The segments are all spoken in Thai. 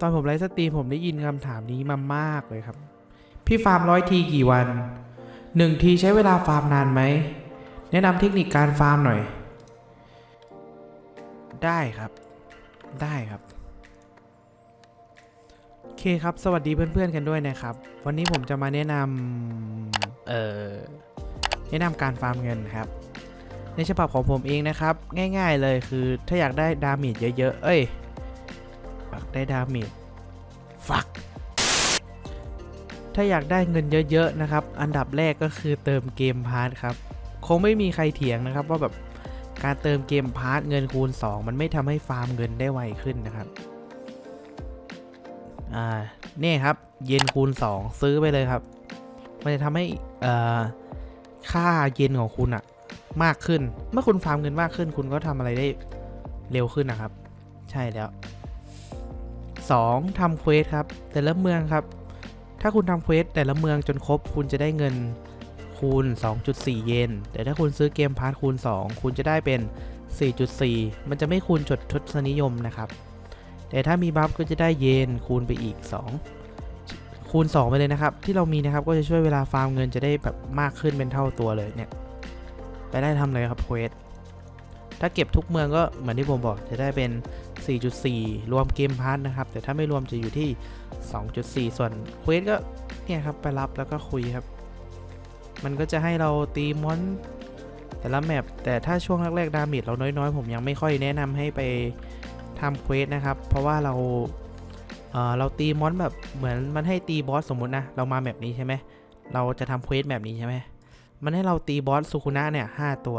ตอนผมไลฟ์สตรีมผมได้ยินคำถามนี้มามากเลยครับ พี่ฟาร์มร้อยทีกี่วันหนึ่งทีใช้เวลาฟาร์มนานไหม แนะนำเทคนิคการฟาร์มหน่อย ได้ครับ ได้ครับโอเคครับ สวัสดีเพื่อนๆกันด้วยนะครับ วันนี้ผมจะมาแนะนำเอ่อแนะนำการฟาร์มเงินครับ ในฉบับของผมเองนะครับ ง่ายๆเลยคือถ้าอยากได้ดาเมจเยอะๆ เอ้ยอยาก ได้ดาเมจฟักถ้าอยากได้เงินเยอะๆนะครับ อันดับแรกก็คือเติมเกมพาร์ทครับ คงไม่มีใครเถียงนะครับว่าแบบการเติมเกมพาร์ทเงินคูณ 2 มันไม่ทำให้ฟาร์มเงินได้ไวขึ้นนะครับ อ่านี่ครับ เย็นคูณ 2 ซื้อไปเลยครับ มันจะทำให้เอ่อค่าเย็นของคุณอะมากขึ้น เมื่อคุณฟาร์มเงินมากขึ้น คุณก็ทำอะไรได้เร็วขึ้นนะครับ ใช่แล้ว 2. ทำเควสครับ แต่ละเมืองครับ ถ้าคุณทำเควสแต่ละเมืองจนครบ คุณจะได้เงินคูณ 2.4 เยน แต่ถ้าคุณซื้อเกมพาร์ทคูณ 2 คุณจะได้เป็น 4.4 มันจะไม่คูณจดทศนิยมนะครับ แต่ถ้ามีบัฟก็จะได้เยนคูณไปอีก 2 คูณ 2 ไปเลยนะครับ ที่เรามีนะครับก็จะช่วยเวลาฟาร์มเงินจะได้แบบมากขึ้นเป็นเท่าตัวเลยเนี่ย ไปได้ทำเลยครับเควสถ้าเก็บทุกเมืองก็เหมือนที่ผมบอกจะได้เป็น 4.4 รวมเกมพาร์ทนะครับ แต่ถ้าไม่รวมจะอยู่ที่ 2.4 ส่วนเควสก็เนี่ยครับ ไปรับแล้วก็คุยครับ มันก็จะให้เราตีมอนแต่ละแมปแต่ถ้าช่วงแรกๆ ดาเมจเราน้อยๆ ผมยังไม่ค่อยแนะนำให้ไปทำเควสนะครับ เพราะว่าเราเอ่อเราตีมอนแบบเหมือนมันให้ตีบอสสมมุตินะ เรามาแบบนี้ใช่ไหม เราจะทำเควสแบบนี้ใช่ไหม มันให้เราตีบอสสุคุนะเนี่ยหตัว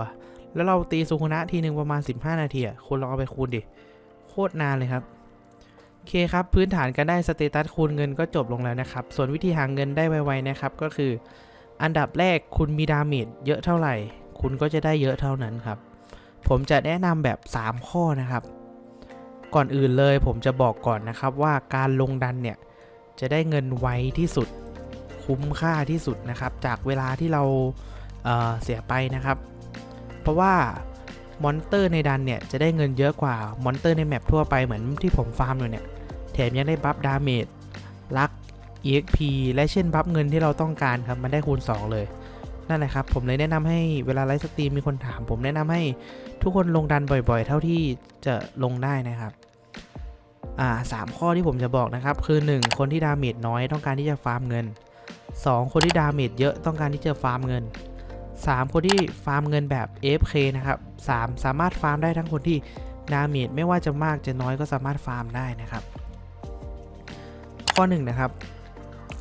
แล้วเราตีสุคุนะทีหนึ่งประมาณ 15 นาทีอะคุณลองเอาไปคูณดิ โคตรนานเลยครับโอเคครับ พื้นฐานการได้สเตตัสคูณเงินก็จบลงแล้วนะครับ ส่วนวิธีหาเงินได้ไวๆนะครับ ก็คือ อันดับแรกคุณมีดาเมจเยอะเท่าไหร่ คุณก็จะได้เยอะเท่านั้นครับ ผมจะแนะนำแบบ 3 ข้อนะครับ ก่อนอื่นเลยผมจะบอกก่อนนะครับว่าการลงดันเนี่ยจะได้เงินไวที่สุดคุ้มค่าที่สุดนะครับ จากเวลาที่เราเเสียไปนะครับ เพราะว่า มอนเตอร์ในดันเนี่ยจะได้เงินเยอะกว่ามอนเตอร์ในแมปทั่วไปเหมือนที่ผมฟาร์มอยู่เนี่ย แถมยังได้บัฟดาเมจลัก EXP และเช่นบัฟเงินที่เราต้องการครับ มันได้คูณ 2 เลย นั่นแหละครับ ผมเลยแนะนำให้เวลาไลฟ์สตรีมมีคนถาม ผมแนะนำให้ทุกคนลงดันบ่อยๆ เท่าที่จะลงได้นะครับอ่าสามข้อที่ผมจะบอกนะครับ คือ 1 คนที่ดาเมจน้อยต้องการที่จะฟาร์มเงิน 2 คนที่ดาเมจเยอะต้องการที่จะฟาร์มเงิน 3 คนที่ฟาร์มเงินแบบ AFK นะครับ 3 สามารถฟาร์มได้ทั้งคนที่ดาเมจไม่ว่าจะมากจะน้อยก็สามารถฟาร์มได้นะครับ ข้อ1นะครับ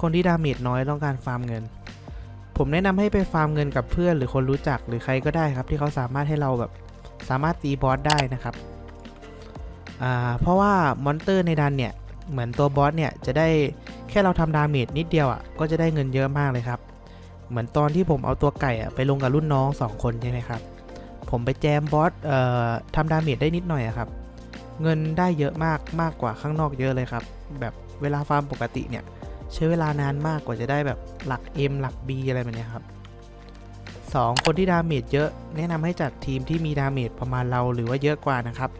คนที่ดาเมจน้อยต้องการฟาร์มเงิน ผมแนะนำให้ไปฟาร์มเงินกับเพื่อนหรือคนรู้จักหรือใครก็ได้ครับ ที่เขาสามารถให้เราแบบสามารถตีบอสได้นะครับ เพราะว่ามอนเตอร์ในดันเนี่ย เหมือนตัวบอสเนี่ยจะได้แค่เราทำดาเมจนิดเดียวอะ่ะก็จะได้เงินเยอะมากเลยครับ เหมือนตอนที่ผมเอาตัวไก่อะไปลงกับรุ่นน้อง 2 คนใช่ไหมครับ ผมไปแจมบอสเอ่อทำดาเมจได้นิดหน่อยอะครับ เงินได้เยอะมากมากกว่าข้างนอกเยอะเลยครับ แบบเวลาฟาร์มปกติเนี่ย ใช้เวลานานมากกว่าจะได้แบบหลัก M หลัก B อะไรแบบนี้ครับ 2 คนที่ดาเมจเยอะแนะนำให้จัดทีมที่มีดาเมจประมาณเราหรือว่าเยอะกว่านะครับ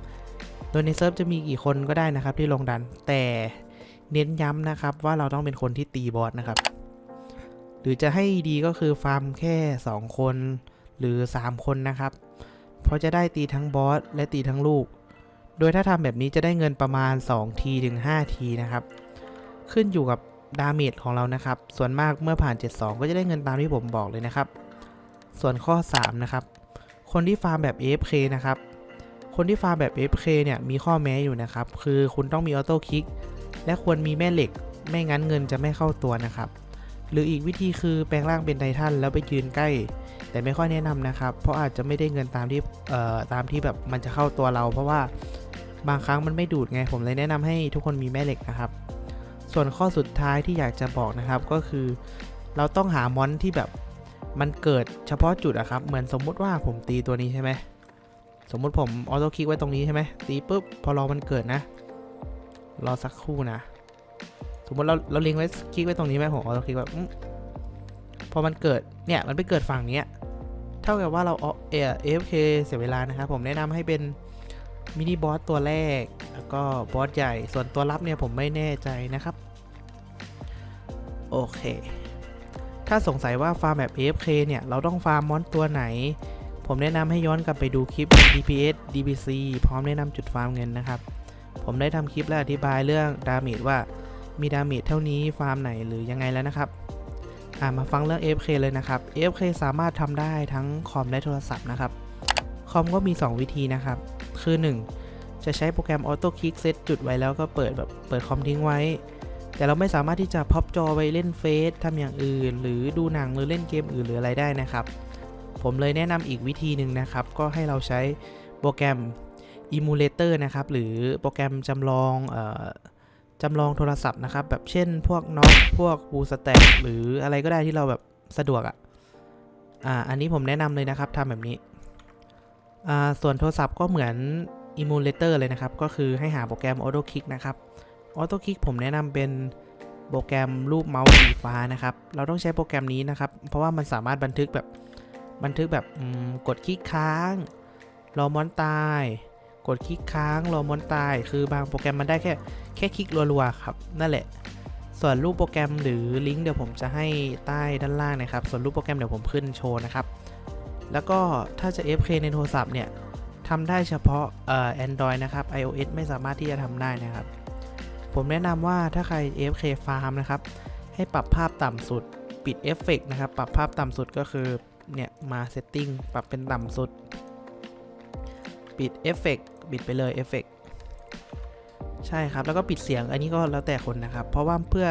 โดยในเซิร์ฟจะมีกี่คนก็ได้นะครับที่ลงดัน แต่เน้นย้ำนะครับว่าเราต้องเป็นคนที่ตีบอสนะครับ หรือจะให้ดีก็คือฟาร์มแค่ 2 คน หรือ 3 คนนะครับ เพราะจะได้ตีทั้งบอสและตีทั้งลูก โดยถ้าทำแบบนี้จะได้เงินประมาณ2ทีถึง5ทีนะครับ ขึ้นอยู่กับดาเมจของเรานะครับ ส่วนมากเมื่อผ่าน 72 ก็จะได้เงินตามที่ผมบอกเลยนะครับ ส่วนข้อ 3 นะครับ คนที่ฟาร์มแบบ AFK นะครับ คนที่ฟาร์มแบบ AFK เนี่ยมีข้อแม้อยู่นะครับ คือคุณต้องมีออโต้คลิกและควรมีแม่เหล็ก ไม่งั้นเงินจะไม่เข้าตัวนะครับ หรืออีกวิธีคือแปลงร่างเป็นไททันแล้วไปยืนใกล้ แต่ไม่ค่อยแนะนำนะครับ เพราะอาจจะไม่ได้เงินตามที่เอ่อตามที่แบบมันจะเข้าตัวเรา เพราะว่าบางครั้งมันไม่ดูดไงผมเลยแนะนำให้ทุกคนมีแม่เหล็กนะครับ ส่วนข้อสุดท้ายที่อยากจะบอกนะครับก็คือ เราต้องหามอนที่แบบมันเกิดเฉพาะจุดอะครับเหมือนสมมุติว่าผมตีตัวนี้ใช่ไหมสมมุติผมออโต้คลิกไว้ตรงนี้ใช่ไหมตีปุ๊บพอรอมันเกิดนะ รอสักครู่นะ สมมติเราเราล็งไว้คลิกไว้ตรงนี้ไหมผมออโต้คลิกแบบพอมันเกิดเนี่ยมันไปเกิดฝั่งเนี้ยเท่ากับว่าเราเออเอฟเคเสียเวลานะครับผมแนะนำให้เป็นมินิบอสตัวแรก แล้วก็บอสใหญ่ส่วนตัวรับเนี่ยผมไม่แน่ใจนะครับ โอเค ถ้าสงสัยว่าฟาร์มแบบ AFK เนี่ย เราต้องฟาร์มมอนตัวไหน ผมแนะนำให้ย้อนกลับไปดูคลิป DPS DBC พร้อมแนะนำจุดฟาร์มเงินนะครับ ผมได้ทำคลิปและอธิบายเรื่องดาเมจว่า มีดาเมจเท่านี้ฟาร์มไหนหรือยังไงแล้วนะครับอ่ามาฟังเรื่อง AFK เลยนะครับ AFK สามารถทำได้ทั้งคอมและโทรศัพท์นะครับ คอมก็มี 2 วิธีนะครับ คือ 1 จะใช้โปรแกรม Auto Click เซตจุดไว้แล้วก็เปิดแบบเปิดคอมทิ้งไว้ แต่เราไม่สามารถที่จะพับจอไปเล่นเฟซทำอย่างอื่น หรือดูหนังหรือเล่นเกมอื่นหรืออะไรได้นะครับ ผมเลยแนะนำอีกวิธีหนึ่งนะครับ ก็ให้เราใช้โปรแกรม Emulator นะครับ หรือโปรแกรมจำลองเอ่อ จำลองโทรศัพท์นะครับ แบบเช่นพวกน็อกพวก b o o s t a c หรืออะไรก็ได้ที่เราแบบสะดวกอะ่ะอ่าอันนี้ผมแนะนำเลยนะครับทำแบบนี้อ่าส่วนโทรศัพท์ก็เหมือน Emulator เลยนะครับ ก็คือให้หาโปรแกรม Auto Click นะครับ Auto Click ผมแนะนำเป็นโปรแกรมรูปเมาส์สีฟ้านะครับ เราต้องใช้โปรแกรมนี้นะครับ เพราะว่ามันสามารถบันทึกแบบบันทึกแบบกดคลิกค้าง รอมอนตาย กดคลิกค้างรอมอนตาย คือบางโปรแกรมมันได้แค่แค่คลิกรัวๆครับ นั่นแหละ ส่วนรูปโปรแกรมหรือลิงก์เดี๋ยวผมจะให้ใต้ด้านล่างนะครับ ส่วนรูปโปรแกรมเดี๋ยวผมขึ้นโชว์นะครับ แล้วก็ถ้าจะ FK ในโทรศัพท์เนี่ยทำได้เฉพาะเอ่อ Android นะครับ iOS ไม่สามารถที่จะทำได้นะครับ ผมแนะนำว่าถ้าใคร F K Farm นะครับ ให้ปรับภาพต่ำสุด ปิดเอฟเฟกนะครับ ปรับภาพต่ำสุดก็คือ เนี่ย มา Setting ปรับเป็นต่ำสุด ปิดเอฟเฟกปิดไปเลยเอฟเฟกใช่ครับ แล้วก็ปิดเสียงอันนี้ก็แล้วแต่คนนะครับ เพราะว่าเพื่อ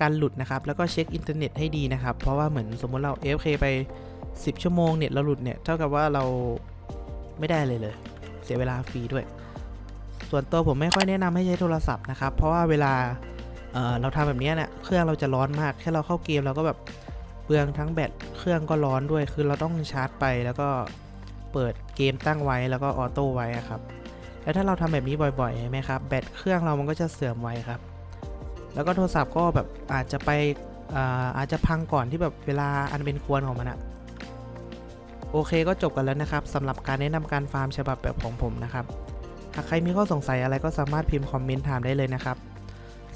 การหลุดนะครับ แล้วก็เช็คอินเทอร์เน็ตให้ดีนะครับ เพราะว่าเหมือนสมมติเรา AFK ไป 10 ชั่วโมงเน็ตเราหลุดเนี่ย เท่ากับว่าเราไม่ได้เลยเลย เสียเวลาฟรีด้วย ส่วนตัวผมไม่ค่อยแนะนำให้ใช้โทรศัพท์นะครับ เพราะว่าเวลาเเราทำแบบนี้เนี่ยเครื่องเราจะร้อนมาก แค่เราเข้าเกมเราก็แบบเปลืองทั้งแบต เครื่องก็ร้อนด้วย คือเราต้องชาร์จไปแล้วก็ เปิดเกมตั้งไว้แล้วก็ออโต้ไว้ครับ แล้วถ้าเราทำแบบนี้บ่อยๆใช่ไหมครับ แบตเครื่องเรามันก็จะเสื่อมไวครับ แล้วก็โทรศัพท์ก็แบบอาจจะไปอาอาจจะพังก่อนที่แบบเวลาอันเป็นควรของมันอะโอเคก็จบกันแล้วนะครับสำหรับการแนะนำการฟาร์มฉบับแบบของผมนะครับ หากใครมีข้อสงสัยอะไรก็สามารถพิมพ์คอมเมนต์ถามได้เลยนะครับ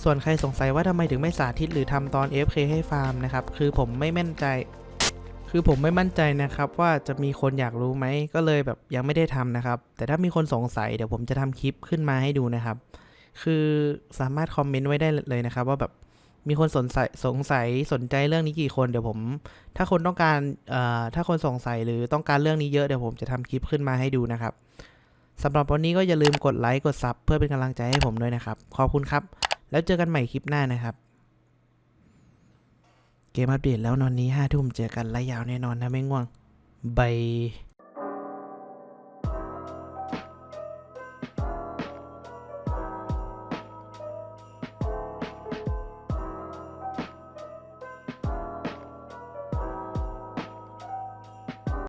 ส่วนใครสงสัยว่าทำไมถึงไม่สาธิตหรือทำตอน FK ให้ฟาร์มนะครับ คือผมไม่แม่นใจ คือผมไม่มั่นใจนะครับว่าจะมีคนอยากรู้ไหมก็เลยแบบยังไม่ได้ทำนะครับ แต่ถ้ามีคนสงสัยเดี๋ยวผมจะทำคลิปขึ้นมาให้ดูนะครับ คือสามารถคอมเมนต์ไว้ได้เลยนะครับ ว่าแบบมีคนสนสัยสงสัยสนใจเรื่องนี้กี่คนเดี๋ยวผม ถ้าคนต้องการถ้าคนสงสัยหรือต้องการเรื่องนี้เยอะเดี๋ยวผมจะทำคลิปขึ้นมาให้ดูนะครับสำหรับวันนี้ก็อย่าลืมกดไลค์กดซับเพื่อเป็นกำลังใจให้ผมด้วยนะครับ ขอบคุณครับ แล้วเจอกันใหม่คลิปหน้านะครับ เกมอัปเดตแล้วนอนนี้ห้าทุ่มเจอกันไล่ยาวแน่นอนนะไม่ง่วงบาย